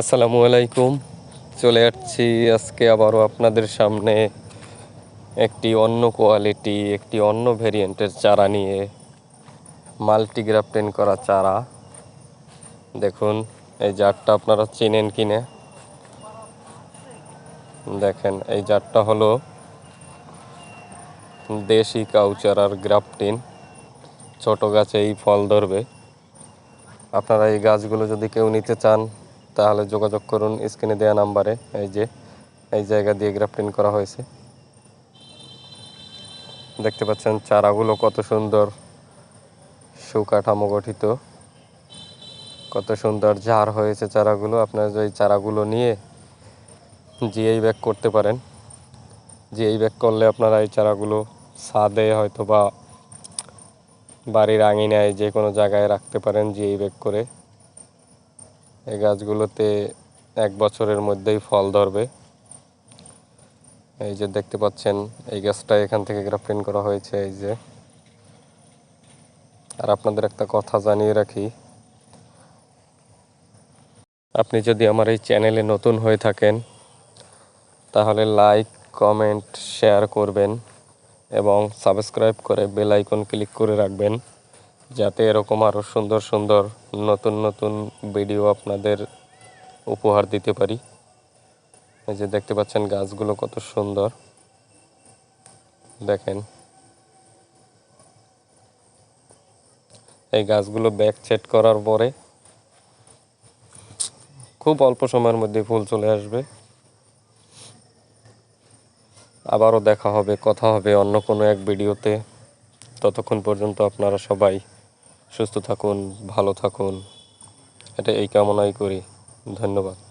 আসসালামু আলাইকুম। চলে যাচ্ছি আজকে আবারও আপনাদের সামনে একটি অন্য কোয়ালিটি, একটি অন্য ভেরিয়েন্টের চারা নিয়ে মাল্টিগ্রাফটেন করা চারা। দেখুন, এই জারটা আপনারা চেনেন কিনে? দেখেন, এই জারটা হলো দেশি কাউচারার গ্রাফটিন। ছোট গাছেই ফল ধরবে। আপনারা এই গাছগুলো যদি কেউ নিতে চান তাহলে যোগাযোগ করুন স্ক্রিনে দেওয়া নাম্বারে, এই যে, এই জায়গা দিয়ে গ্রাফটিং করা হয়েছে। দেখতে পাচ্ছেন চারাগুলো কত সুন্দর সুকাঠামো গঠিত। কত সুন্দর ঝাড় হয়েছে চারাগুলো। আপনারা যদি চারাগুলো নিয়ে জিআই ব্যাগ করতে পারেন জিআই ব্যাগ করলে আপনারা এই চারাগুলো ছাদে হয়তো বা বাড়ির আঙিনায় যে কোনো জায়গায় রাখতে পারেন জিআই ব্যাগ করে। এই গাছগুলোতে এক বছরের মধ্যেই ফল ধরবে। এই যে দেখতে পাচ্ছেন, এই গাছটা এখান থেকে গ্রাফটিং করা হয়েছে, এই যে। আর আপনাদের একটা কথা জানিয়ে রাখি। আপনি যদি আমার এই চ্যানেলে নতুন হয়ে থাকেন, তাহলে লাইক, কমেন্ট, শেয়ার করবেন এবং সাবস্ক্রাইব করে বেল আইকন ক্লিক করে রাখবেন। যাতে এরকম আরও সুন্দর সুন্দর নতুন নতুন ভিডিও আপনাদের উপহার দিতে পারি। এই যে দেখতে পাচ্ছেন গাছগুলো কত সুন্দর। দেখেন। এই গাছগুলো ব্যাক সেট করার পরে খুব অল্প সময়ের মধ্যে ফুল চলে আসবে। আবারও দেখা হবে, কথা হবে অন্য কোনো এক ভিডিওতে ততক্ষণ পর্যন্ত আপনারা সবাই সুস্থ থাকুন ভালো থাকুন। এটা এই কামনাই করি। ধন্যবাদ।